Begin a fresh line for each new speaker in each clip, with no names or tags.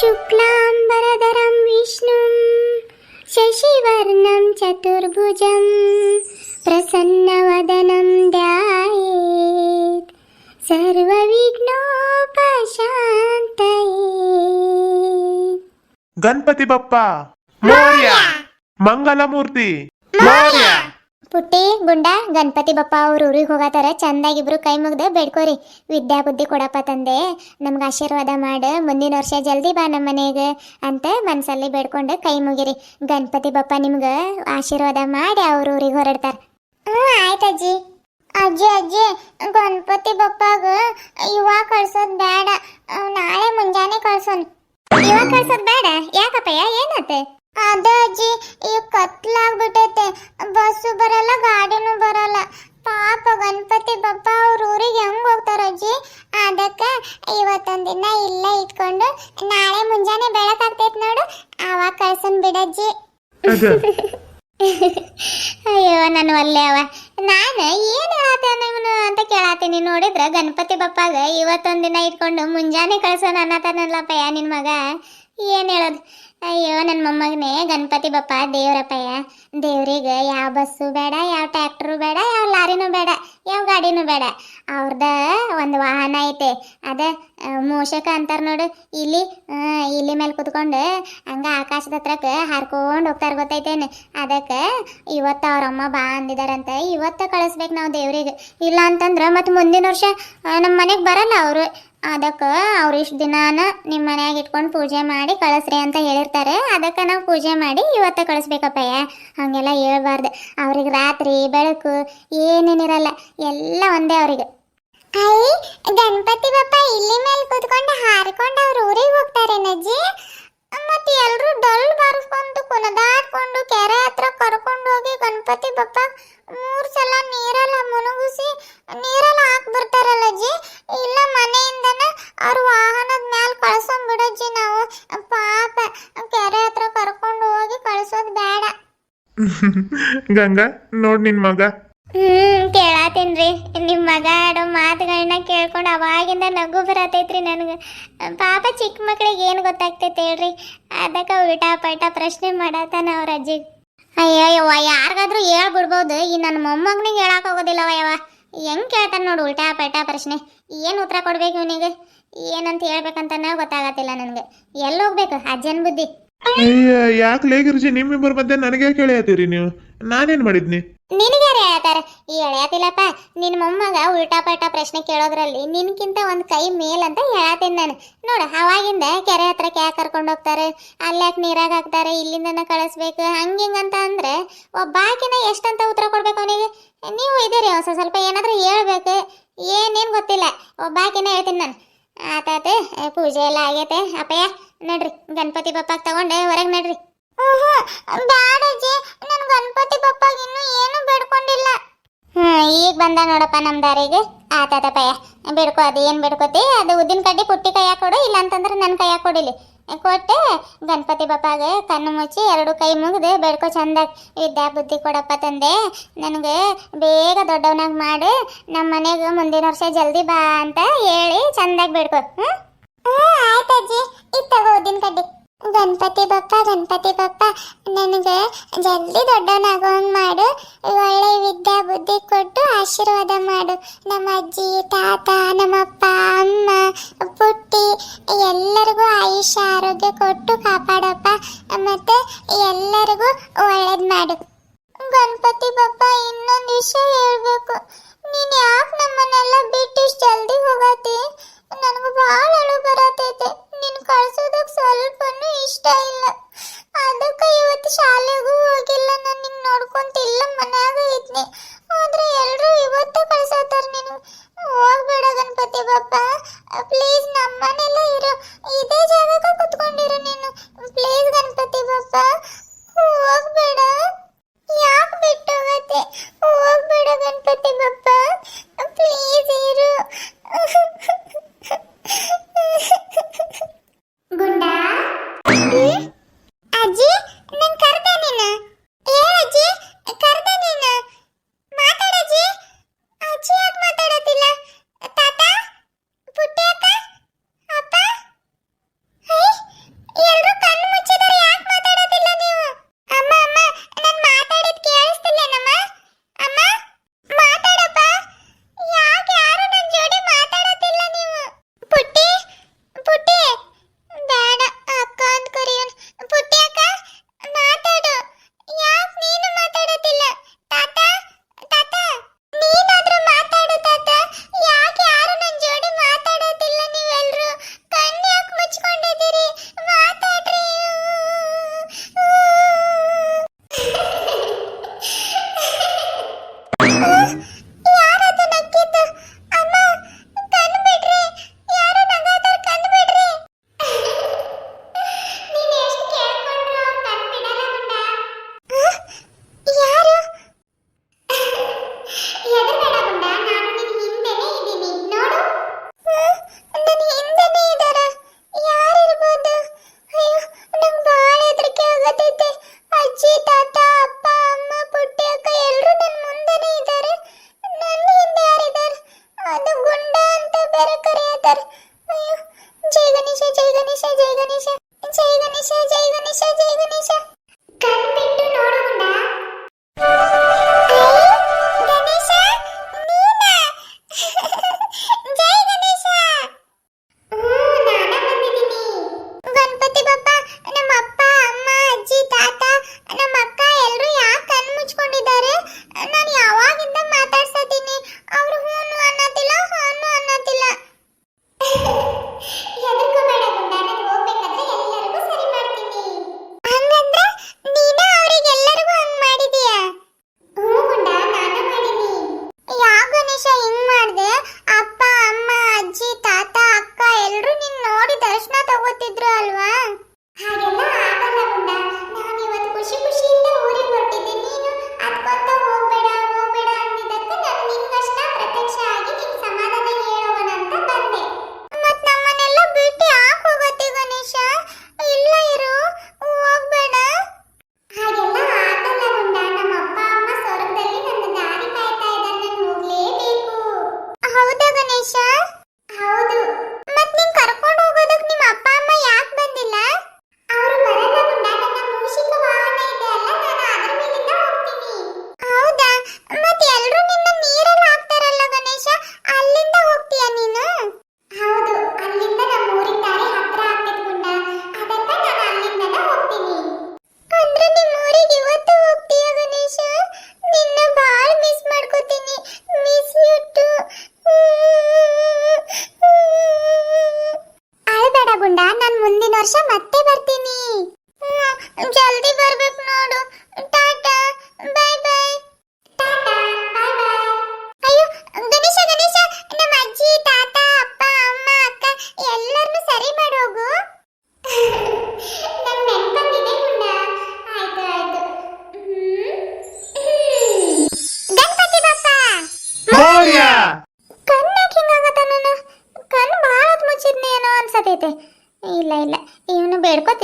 शुक्लाम्बरधरं विष्णुं शशिवर्णं चतुर्भुजं प्रसन्नवदनं ध्यायेत् सर्वविघ्नोपशान्तये
गणपति बाप्पा मोर्या मंगलमूर्ती मोर्या
ಪುಟ್ಟಿ, ಗುಂಡ, ಗಣಪತಿ ಬಪ್ಪ ಅವ್ರ ಊರಿಗೆ ಹೋಗತ್ತಾರ ಚಂದಾಗಿಬ್ರು ಕೈ ಮುಗ್ದ ಬೇಡ್ಕೋರಿ. ವಿದ್ಯಾ ಬುದ್ಧಿ ಕೊಡಪ್ಪ ತಂದೆ. ನಮ್ಗೆ ಆಶೀರ್ವಾದ ಮಾಡ. ಮುಂದಿನ ವರ್ಷ ಜಲ್ದಿ ಬಾ ನಮ್ಮ ಮನೆಗೆ ಅಂತ ಮನಸ್ಸಲ್ಲಿ ಬೇಡ್ಕೊಂಡು ಕೈ ಮುಗಿರಿ. ಗಣಪತಿ ಬಪ್ಪ ನಿಮ್ಗೆ ಆಶೀರ್ವಾದ ಮಾಡಿ ಅವ್ರ ಊರಿಗೆ ಹೊರಡ್ತಾರ. ಹ್ಞೂ ಆಯ್ತು ಅಜ್ಜಿ. ಅಜ್ಜಿ ಅಜ್ಜಿ, ಗಣಪತಿ ಬಪ್ಪಾಗ ಇವಾಗ ಕಳ್ಸೋದು ಬೇಡ ನಾಳೆ ಮುಂಜಾನೆ ಕಳ್ಸೋನ್. ಇವಾಗ ಕಳ್ಸೋದು ಬೇಡ ಯಾಕಪ್ಪಯ್ಯ ಏನತ್ತೆ ಅಜ್ಜಿ ಈ ಕತ್ಲಾಗ್ಬಿಟ್ಟೈತೆ. ಬಸ್ಸು ಬರಲ್ಲ ಗಾಡಿನೂ ಬರಲ್ಲ. ಪಾಪ ಗಣಪತಿ ಬಪ್ಪ ಅವ್ರ ಊರಿಗೆ ಹೆಂಗ್ ಹೋಗ್ತಾರ ಅಜ್ಜಿ? ಅದಕ್ಕೆ ಇವತ್ತೊಂದ್ ದಿನ ಇಲ್ಲೇ ಇಟ್ಕೊಂಡು ನಾಳೆ ಮುಂಜಾನೆ ಬೆಳಕಾಗ್ತೈತ್ ನೋಡು. ಅವಾಗ ಕಳ್ಸನ್ ಬಿಡಜ್ಜಿ. ಅಯ್ಯೋ ನಾನು ಒಲ್ಲೆ ಅವ. ನಾನು ಏನು ಹೇಳತ್ತೇನೆ ಇವನು ಅಂತ ಕೇಳತ್ತೀನಿ. ನೋಡಿದ್ರ ಗಣಪತಿ ಬಪ್ಪಾಗ ಇವತ್ತೊಂದ್ ದಿನ ಇಟ್ಕೊಂಡು ಮುಂಜಾನೆ ಕಳ್ಸೋಣ ಅನ್ನತಾನಲ್ಲಪ್ಪಯ್ಯ ನಿನ್ ಮಗ? ಏನು ಹೇಳೋದು? ಅಯ್ಯೋ ನನ್ನ ಮೊಮ್ಮಗನೇ, ಗಣಪತಿ ಬಪ್ಪ, ದೇವ್ರಪ್ಪಯ್ಯ. ದೇವ್ರಿಗೆ ಯಾವ ಬಸ್ಸು ಬೇಡ, ಯಾವ ಟ್ಯಾಕ್ಟ್ರು ಬೇಡ, ಯಾವ ಲಾರಿನೂ ಬೇಡ, ಯಾವ ಗಾಡಿನೂ ಬೇಡ. ಅವ್ರದ ಒಂದು ವಾಹನ ಐತೆ. ಅದ ಮೋಷಕ ಅಂತಾರೆ ನೋಡು. ಇಲ್ಲಿ ಇಲ್ಲಿ ಮೇಲೆ ಕುತ್ಕೊಂಡು ಹಂಗ ಆಕಾಶದ ಹತ್ರಕ್ಕೆ ಹಾರ್ಕೊಂಡು ಹೋಗ್ತಾರೆ ಗೊತ್ತೈತೇನು? ಅದಕ್ಕೆ ಇವತ್ತು ಅವರಮ್ಮ ಬಾ ಅಂದಿದಾರಂತ. ಇವತ್ತು ಕಳಿಸ್ಬೇಕು ನಾವು ದೇವ್ರಿಗೆ. ಇಲ್ಲ ಅಂತಂದ್ರೆ ಮತ್ತೆ ಮುಂದಿನ ವರ್ಷ ನಮ್ಮ ಮನೆಗೆ ಬರಲ್ಲ ಅವರು. ಅದಕ್ಕೆ ಅವ್ರು ಇಷ್ಟು ದಿನಾನ ನಿಮ್ಮ ಮನ್ಯಾಗ ಇಟ್ಕೊಂಡು ಪೂಜೆ ಮಾಡಿ ಕಳಿಸ್ರಿ ಅಂತ ಹೇಳಿರ್ತಾರೆ ಅದಕ್ಕೆ ನಾವು ಪೂಜೆ ಮಾಡಿ ಇವತ್ತು ಕಳಿಸ್ಬೇಕಪ್ಪಯ್ಯ. ಹಾಗೆಲ್ಲ ಹೇಳ್ಬಾರ್ದು. ಅವ್ರಿಗೆ ರಾತ್ರಿ, ಬೆಳಕು ಏನೇನಿರಲ್ಲ ಎಲ್ಲ ಒಂದೇ ಅವ್ರಿಗೆ. ಅಯ್ಯ ಗಣಪತಿ ಬಪ್ಪ ಇಲ್ಲಿ ಮೇಲೆ ಕೂತ್ಕೊಂಡು ಹಾರಿಕೊಂಡು ಅವ್ರ ಊರಿಗೆ ಹೋಗ್ತಾರೆ ನಜ್ಜಿ. ಮತ್ತೆ ಎಲ್ಲರೂ ಡೊಲ್ ಬಾರಿಸ್ಕೊಂಡು ಕುಣದಾಡ್ಕೊಂಡು ಕೆರೆ ಹತ್ರ ಕರ್ಕೊಂಡು ಹೋಗಿ ಗಣಪತಿ ಬಪ್ಪ ಮೂರು ಸಲ ನೀರೆಲ್ಲ ಮುನುಗಿಸಿ ನೀರೆಲ್ಲ ಹಾಕಿ ಬರ್ತಾರಲ್ಲ ಅಜ್ಜಿ ಇಲ್ಲ ಮನೆಯಿಂದನೇ ಅವ್ರ ವಾಹನದ ಮ್ಯಾಲ ಕಳ್ಸೊಂಡ್ ಬಿಡಜ್ಜಿ ನಾವು ಪಾಪ ಕೆರೆ ಹತ್ರ ಕರ್ಕೊಂಡು ಹೋಗಿ ಕಳ್ಸೋದು ಬೇಡ
ಗಂಗಾ, ನೋಡ್ ನಿನ್ ಮಗ.
ಹ್ಮ್, ಕೇಳಾತೀನ್ರಿ. ನಿಮ್ಮ ಮಗ ಆಡೋ ಮಾತುಗಳನ್ನ ಕೇಳ್ಕೊಂಡು ಅವಾಗಿಂದ ನಗು ಬರತೈತ್ರಿ ನನಗೆ. ಪಾಪ ಚಿಕ್ಕ ಮಕ್ಳಿಗೆ ಏನು ಗೊತ್ತಾಗ್ತೈತೆ ಹೇಳ್ರಿ. ಅದಕ್ಕೆ ಉಲ್ಟಾ ಪಲ್ಟಾ ಪ್ರಶ್ನೆ ಮಾಡತ್ತಾನ ಅವ್ರ ಅಜ್ಜಿ. ಅಯ್ಯೋ ಯವ್ವ ಯಾರಿಗಾದ್ರೂ ಹೇಳ್ಬಿಡ್ಬೋದು. ಈ ನನ್ನ ಮೊಮ್ಮಗನಿಗೆ ಹೇಳಕ್ ಹೋಗೋದಿಲ್ಲ ಯವ್ವ. ಹೆಂಗ್ ಕೇಳ್ತಾನೆ ನೋಡು ಉಲ್ಟಾ ಪಲ್ಟಾ ಪ್ರಶ್ನೆ. ಏನು ಉತ್ತರ ಕೊಡ್ಬೇಕು ಇವನಿಗೆ? ಏನಂತ ಹೇಳ್ಬೇಕಂತನ ಗೊತ್ತಾಗತ್ತಿಲ್ಲ ನನಗೆ. ಎಲ್ಲಿ ಹೋಗ್ಬೇಕು? ಅಜ್ಜನ ಬುದ್ಧಿ.
ಅಯ್ಯ, ಯಾಕೆ ಲೇಗಿರ್ಜಿ ನಿಮ್ಮಿಬ್ಬರ ಮಧ್ಯೆ ನನಗೆ ಕೇಳಿಯತ್ತೀರಿ ನೀವು? ನಾನೇನ್ ಮಾಡಿದ್ನಿ?
ನಿನಗ್ಯಾರು ಹೇಳ್ತಾರೆ ಈ ಎಳೆಯತಿಲ್ಲಪ್ಪ ನಿನ್ನ ಮೊಮ್ಮಗ ಉಲ್ಟಾ ಪಲ್ಟಾ ಪ್ರಶ್ನೆ ಕೇಳೋದ್ರಲ್ಲಿ ನಿನ್ಕಿಂತ ಒಂದು ಕೈ ಮೇಲಂತ ಹೇಳತ್ತೀನಿ ನಾನು. ನೋಡು, ಅವಾಗಿಂದ ಕೆರೆ ಹತ್ರ ಕ್ಯಾ ಕರ್ಕೊಂಡು ಹೋಗ್ತಾರೆ? ಅಲ್ಯಾಕೆ ನೀರಾಗ ಹಾಕ್ತಾರೆ, ಇಲ್ಲಿಂದನ ಕಳಿಸ್ಬೇಕು, ಹಂಗಿಂಗಂತ ಅಂದ್ರೆ ಒಬ್ಬಾಕಿನ ಎಷ್ಟಂತ ಉತ್ತರ ಕೊಡ್ಬೇಕು ಅವನಿಗೆ? ನೀವು ಇದೀರಿ ಹೊಸ ಸ್ವಲ್ಪ ಏನಾದ್ರೂ ಹೇಳ್ಬೇಕು. ಏನೇನು ಗೊತ್ತಿಲ್ಲ ಒಬ್ಬಾಕಿನ ಹೇಳ್ತೀನಿ ನಾನು. ಆತಾತೆ, ಪೂಜೆ ಎಲ್ಲ ಆಗೈತೆ, ಅಪ್ಪಯ್ಯ. ನಡ್ರಿ, ಗಣಪತಿ ಬಪ್ಪಾಗ ತಗೊಂಡೆ, ಹೊರಗೆ ನಡ್ರಿ. ಬ್ಯಾಡಜ್ಜಿ ನನ್ ಗಣಪತಿ ಬಪ್ಪಾಗ ಇನ್ನೂ ಏನು ಬೇಡ್ಕೊಂಡಿಲ್ಲ. ಈಗ ಬಂದ ನೋಡಪ್ಪ ನಮ್ಮ ದಾರಿಗೆ ಆತಾತಪ್ಪಯ್ಯ ಬೇಡ್ಕೊ, ಅದು ಏನು ಬೇಡ್ಕೋತಿ? ಅದು ಉದ್ದಿನ ಕಡ್ಡಿ ಪುಟ್ಟಿ ಕೈಯಾಗ ಕೊಡು ಇಲ್ಲ ಅಂತಂದ್ರೆ ನನ್ನ ಕೈಯಾಗ ಕೊಡಿಲಿ. ಕೊಟ್ಟೆ, ಗಣಪತಿ ಬಪ್ಪಾಗೆ ಕಣ್ಣು ಮುಚ್ಚಿ ಎರಡು ಕೈ ಮುಗಿದು ಬೇಡ್ಕೊ ಚಂದ ವಿದ್ಯಾ ಬುದ್ಧಿ ಕೊಡಪ್ಪ ತಂದೆ, ನನಗೆ ಬೇಗ ದೊಡ್ಡವನಾಗಿ ಮಾಡಿ ನಮ್ಮ ಮನೆಗೆ ಮುಂದಿನ ವರ್ಷ ಜಲ್ದಿ ಬಾ ಅಂತ ಹೇಳಿ ಚಂದಾಗಿ ಬೇಡ್ಕೊ ಹ್ಞೂ ಆಯ್ತಜ್ಜಿ ತಗೋ, ಉದ್ದಿನ ಕಡ್ಡಿ. ಗಣಪತಿ ಬಪ್ಪ ಗಣಪತಿ ಬಪ್ಪ. ನನಗೆ ಜಲ್ದಿ ದೊಡ್ಡವನಾಗೋಂಗ್ ಮಾಡು. ಒಳ್ಳೆ ವಿದ್ಯಾ ಬುದ್ಧಿ ಕೊಟ್ಟು ಆಶೀರ್ವಾದ ಮಾಡು. ನಮ್ಮ ಅಜ್ಜಿ, ತಾತ, ನಮ್ಮಪ್ಪ, ಅಮ್ಮ, ಪುಟ್ಟಿ, ಎಲ್ಲರಿಗೂ ಆಯುಷ್ಯ, ಆರೋಗ್ಯ ಕೊಟ್ಟು ಕಾಪಾಡಪ್ಪ. ಮತ್ತೆ ಎಲ್ಲರಿಗೂ ಒಳ್ಳೇದು ಮಾಡು. ಗಣಪತಿ ಬಪ್ಪ, ಇನ್ನೊಂದು ವಿಷಯ ಹೇಳ್ಬೇಕು. ನೀನು ಯಾಕೆ ನಮ್ಮನ್ನೆಲ್ಲ ಬಿಟ್ಟು ಜಲ್ದಿ ಹೋಗತಿ? ನನಗೆ ಭಾಳ ಅಳು ಬರತೈತೆ. ನೀನು ಕಳ್ಸೋದಕ್ಕೆ ಸ್ವಲ್ಪನೂ ಇಷ್ಟ ಇಲ್ಲ. ಅದಕ್ಕೆ ಇವತ್ತು ಶಾಲೆಗೂ ಹೋಗಿಲ್ಲ. ನಾನು ನಿನ್ನ ನೋಡ್ಕೊಂತಿಲ್ಲ ಮನ್ಯಾಗ ಇದ್ನಿ. ಆದ್ರೆ ಎಲ್ಲರೂ ಇವತ್ತು ಕಳ್ಸತ್ತಾರ ನೀನು. ಹೋಗ್ಬೇಡ ಗಣಪತಿ ಬಪ್ಪ ಪ್ಲೀಸ್ ನಮ್ಮನೆಲ್ಲ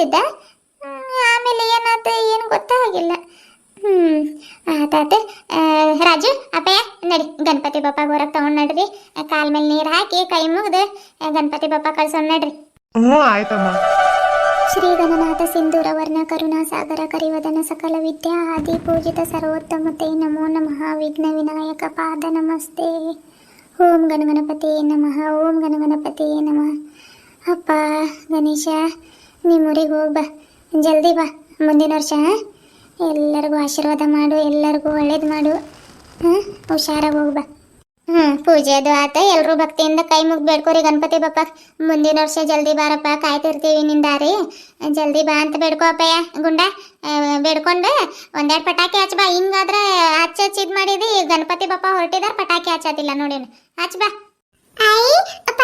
ಇವನು ಆಮೇಲೆ ಏನಾತ ಏನು ಗೊತ್ತಾಗಿಲ್ಲ ಹ್ಞೂ ಆತಾತ. ರಾಜು ಅಪ್ಪಯ್ಯ ನಡಿ ಗಣಪತಿ ಬಪ್ಪ ಹೊರಗೆ ತಗೊಂಡು ನಡ್ರಿ. ಕಾಲ್ ಮೇಲೆ ನೀರು ಹಾಕಿ ಕೈ ಮುಗಿದು ಗಣಪತಿ ಬಪ್ಪ ಕಳ್ಸೋಣ ನಡ್ರಿ.
ಹ್ಞೂ ಆಯ್ತಮ್ಮ.
ಶ್ರೀ ಗಣನಾಥ ಸಿಂಧೂರ ವರ್ಣ ಕರುಣಾ ಸಾಗರ ಕರಿವದನ ಸಕಲ ವಿದ್ಯಾ ಆದಿ ಪೂಜಿತ ಸರ್ವೋತ್ತಮತೆ ನಮೋ ನಮಃ. ವಿಘ್ನ ವಿನಾಯಕ ಪಾದ ನಮಸ್ತೆ. ಓಂ ಗಣಗಣಪತಿ ನಮಃ ಓಂ ಗಣಗಣಪತಿ ನಮಃ. ಅಪ್ಪ ಗಣೇಶ ನಿಮ್ಮೂರಿಗೆ ಹೋಗಿ ಬಾ. ಜಲ್ದಿ ಬಾ. ಮುಂದಿನ ವರ್ಷ ಎಲ್ಲರಿಗೂ ಆಶೀರ್ವಾದ ಮಾಡು, ಎಲ್ಲರಿಗೂ ಒಳ್ಳೇದು ಮಾಡು. ಹಾಂ? ಹುಷಾರಾಗಿ ಹೋಗಿ ಬಾ. ಹ್ಞೂ ಪೂಜೆ ಅದು ಆತ. ಎಲ್ಲರೂ ಭಕ್ತಿಯಿಂದ ಕೈ ಮುಗ್ದು ಬೇಡ್ಕೋರಿ ಗಣಪತಿ ಬಪ್ಪ. ಮುಂದಿನ ವರ್ಷ ಜಲ್ದಿ ಬಾರಪ್ಪ. ಕಾಯ್ತಿರ್ತೀವಿ ನಿಂದಾರಿ. ದಾರಿ ಜಲ್ದಿ ಬಾ ಅಂತ ಬೇಡ್ಕೋ ಅಪ್ಪಯ್ಯ. ಗುಂಡ ಬೇಡ್ಕೊಂಡು ಒಂದೆರಡು ಪಟಾಕಿ ಹಚ್ಚ ಬಾ. ಹಿಂಗಾದ್ರೆ ಹಚ್ಚ ಹಚ್ಚಿದ್ ಮಾಡಿದಿ. ಗಣಪತಿ ಬಪ್ಪ ಹೊರಟಿದಾರ, ಪಟಾಕಿ ಹಚ್ಚತಿಲ್ಲ ನೋಡಿ ಹಚ್ಚ ಬಾ.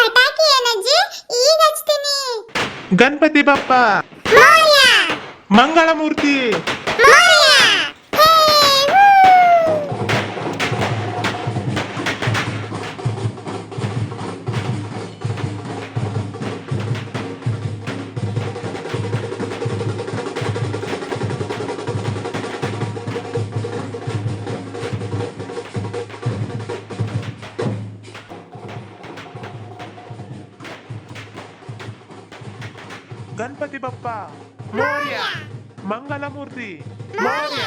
ಪಟಾಕಿ ಏನಜ್ಜಿ ಈಗ ಹಚ್ತೀನಿ.
ಗಣಪತಿ ಬಪ್ಪ. ಮಂಗಳಮೂರ್ತಿ. ಗಣಪತಿ ಬಪ್ಪ ಮೌರ್ಯ ಮಂಗಲಮೂರ್ತಿ ಮೌರ್ಯ